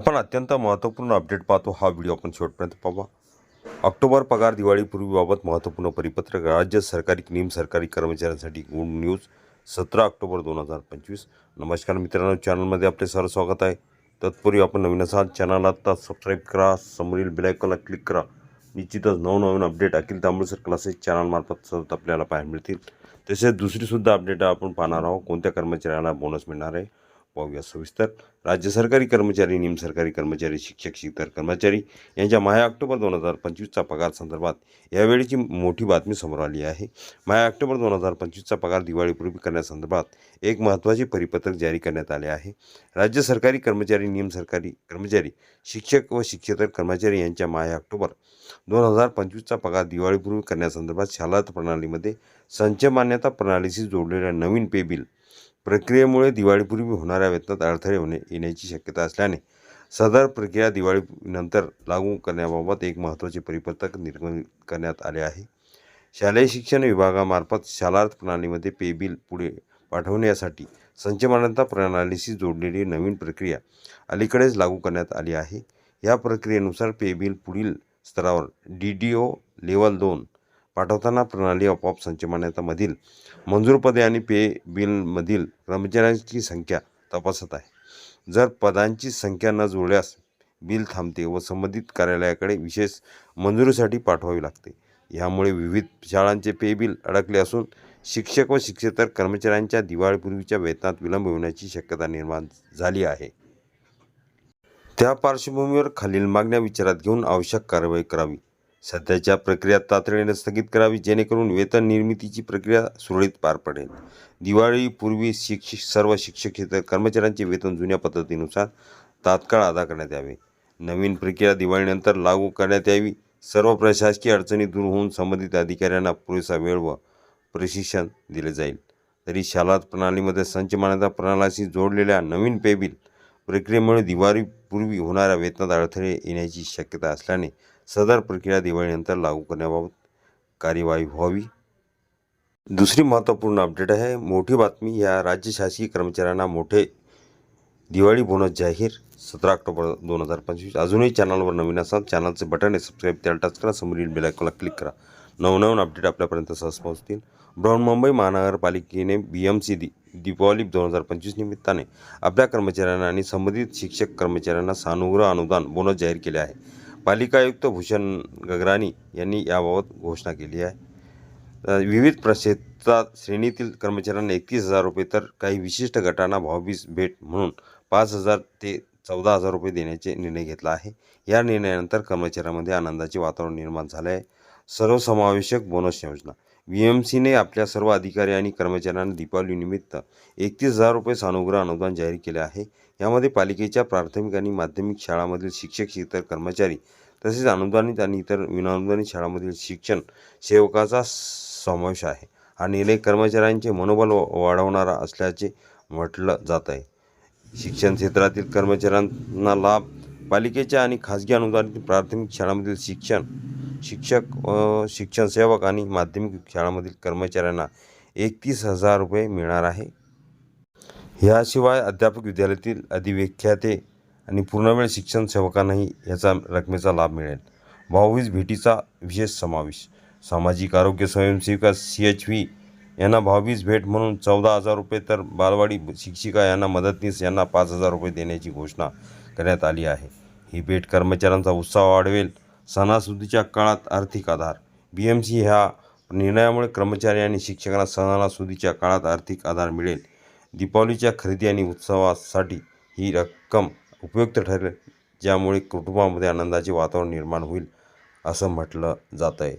आपण अत्यंत महत्त्वपूर्ण अपडेट पाहतो हा व्हिडिओ आपण शेवटपर्यंत पाहा ऑक्टोबर पगार दिवाळीपूर्वीबाबत महत्त्वपूर्ण परिपत्रक राज्य सरकारी निम सरकारी कर्मचाऱ्यांसाठी गुड न्यूज सतरा ऑक्टोबर दोन हजार पंचवीस. नमस्कार मित्रांनो चॅनलमध्ये आपले सर स्वागत आहे. तत्पूर्वी आपण नवीन असाल चॅनल आता सबस्क्राईब करा समोरील बेलायकॉनला क्लिक करा. निश्चितच नवनवीन अपडेट अखिल तांबूळसर क्लासेस चॅनलमार्फत सतत आपल्याला पाहायला मिळतील. तसेच दुसरीसुद्धा अपडेट आपण पाहणार आहोत. कोणत्या कर्मचाऱ्याला बोनस मिळणार आहे? पाहूया. सविस्तर. राज्य सरकारी कर्मचारी निम सरकारी कर्मचारी शिक्षक शिक्षक कर्मचारी यांच्या माया ऑक्टोबर दोन हजार पंचवीसचा पगार संदर्भात यावेळीची मोठी बातमी समोर आली आहे. माया ऑक्टोबर दोन हजार पंचवीसचा पगार दिवाळीपूर्वी करण्यासंदर्भात एक महत्त्वाचे परिपत्रक जारी करण्यात आले आहे. राज्य सरकारी कर्मचारी निम सरकारी कर्मचारी शिक्षक व शिक्षेतर कर्मचारी यांच्या माया ऑक्टोबर दोन हजार पंचवीसचा पगार दिवाळीपूर्वी करण्यासंदर्भात शालात प्रणालीमध्ये संच मान्यता प्रणालीशी जोडलेल्या नवीन पे बिल प्रक्रियेमुळे दिवाळीपूर्वी होणाऱ्या वेतनात अडथळे होणे येण्याची शक्यता असल्याने सदर प्रक्रिया दिवाळीनंतर लागू करण्याबाबत एक महत्त्वाचे परिपत्रक निर्गमित करण्यात आले आहे. शालेय शिक्षण विभागामार्फत शालार्थ प्रणालीमध्ये पे बिल पुढे पाठवण्यासाठी संचमानता प्रणालीशी जोडलेली नवीन प्रक्रिया अलीकडेच लागू करण्यात आली आहे. या प्रक्रियेनुसार पे बिल पुढील स्तरावर डी डी ओ लेवल दोन पाठवताना प्रणाली आपोआप संच मान्यतामधील मंजूर पदे आणि पे बिलमधील कर्मचाऱ्यांची संख्या तपासत आहे. जर पदांची संख्या न जुळल्यास बिल थांबते व संबंधित कार्यालयाकडे विशेष मंजुरीसाठी पाठवावी लागते. यामुळे विविध शाळांचे पे बिल अडकले असून शिक्षक व शिक्षेतर कर्मचाऱ्यांच्या दिवाळीपूर्वीच्या वेतनात विलंब होण्याची शक्यता निर्माण झाली आहे. त्या पार्श्वभूमीवर खालील मागण्या विचारात घेऊन आवश्यक कारवाई करावी. सध्याच्या प्रक्रिया तातडीने स्थगित करावी जेणेकरून वेतन निर्मितीची प्रक्रिया सुरळीत पार पडेल. दिवाळीपूर्वी शिक्षक सर्व शिक्षक कर्मचाऱ्यांचे वेतन जुन्या पद्धतीनुसार तात्काळ अदा करण्यात यावे. नवीन प्रक्रिया दिवाळीनंतर लागू करण्यात यावी. सर्व प्रशासकीय अडचणी दूर होऊन संबंधित अधिकाऱ्यांना पुरेसा वेळ व प्रशिक्षण दिले जाईल. तरी शालात प्रणालीमध्ये संच मान्यता प्रणालीशी जोडलेल्या नवीन पेबिल प्रक्रियेमुळे दिवाळीपूर्वी होणाऱ्या वेतनात अडथळे येण्याची शक्यता असल्याने सदर प्रक्रिया दिवाळीनंतर लागू करण्याबाबत कार्यवाही व्हावी. दुसरी महत्त्वपूर्ण अपडेट आहे. मोठी बातमी या राज्य शासकीय कर्मचाऱ्यांना मोठे दिवाळी बोनस जाहीर सतरा ऑक्टोबर दोन हजार पंचवीस. अजूनही चॅनलवर नवीन असाल चॅनलचे बटन आहे सबस्क्राईब त्याला टच करा. समोरील बेलायकॉनला क्लिक करा. नवनवीन अपडेट आपल्यापर्यंत सहज पोहोचतील बृहन्मुंबई महानगरपालिकेने बी एम सी दी दीपावली दोन हजार पंचवीस निमित्ताने आपल्या कर्मचाऱ्यांना आणि संबंधित शिक्षक कर्मचाऱ्यांना सानुग्रह अनुदान बोनस जाहीर केले आहे. पालिका आयुक्त भूषण गगराणी यांनी याबाबत घोषणा केली आहे. विविध प्रक्षेत्रात श्रेणीतील कर्मचाऱ्यांना एकतीस हजार रुपये तर काही विशिष्ट गटांना भावबीज भेट म्हणून पाच हजार ते चौदा हजार रुपये देण्याचे निर्णय घेतला आहे. या निर्णयानंतर कर्मचाऱ्यांमध्ये आनंदाचे वातावरण निर्माण झाले आहे. सर्वसमावेशक बोनस योजना. व्ही एम सीने आपल्या सर्व अधिकारी आणि कर्मचाऱ्यांना दीपावलीनिमित्त एकतीस हजार रुपये सानुग्रह अनुदान जाहीर केले आहे. यामध्ये पालिकेच्या प्राथमिक आणि माध्यमिक शाळांमधील शिक्षक इतर कर्मचारी तसेच अनुदानित आणि इतर विनाअनुदानित शाळांमधील शिक्षण सेवकाचा समावेश आहे हा निर्णय कर्मचाऱ्यांचे मनोबल वाढवणारा असल्याचे म्हटलं जात आहे. शिक्षण क्षेत्रातील कर्मचाऱ्यांना लाभ पालिकेच्या आणि खाजगी अनुदानित प्राथमिक शाळांमधील शिक्षण शिक्षक व शिक्षण सेवक आणि माध्यमिक शाळांमधील कर्मचाऱ्यांना एकतीस हजार रुपये मिळणार आहे. ह्याशिवाय अध्यापक विद्यालयातील अधिव्याख्याते आणि पूर्णवेळ शिक्षण सेवकांनाही याचा रकमेचा लाभ मिळेल. भाऊवीज भेटीचा विशेष समावेश. सामाजिक आरोग्य स्वयंसेविका सी एच व्ही यांना भाऊवीज भेट म्हणून चौदा हजार रुपये तर बालवाडी शिक्षिका यांना मदतनीस यांना पाच हजार रुपये देण्याची घोषणा करण्यात आली आहे. ही भेट कर्मचाऱ्यांचा उत्साह वाढवेल. सणासुदीच्या काळात आर्थिक आधार. बी एम सी ह्या निर्णयामुळे कर्मचारी आणि शिक्षकांना सणासुदीच्या काळात आर्थिक आधार मिळेल. दीपावलीच्या खरेदी आणि उत्सवासाठी ही रक्कम उपयुक्त ठरेल ज्यामुळे कुटुंबामध्ये आनंदाचे वातावरण निर्माण होईल असं म्हटलं जात आहे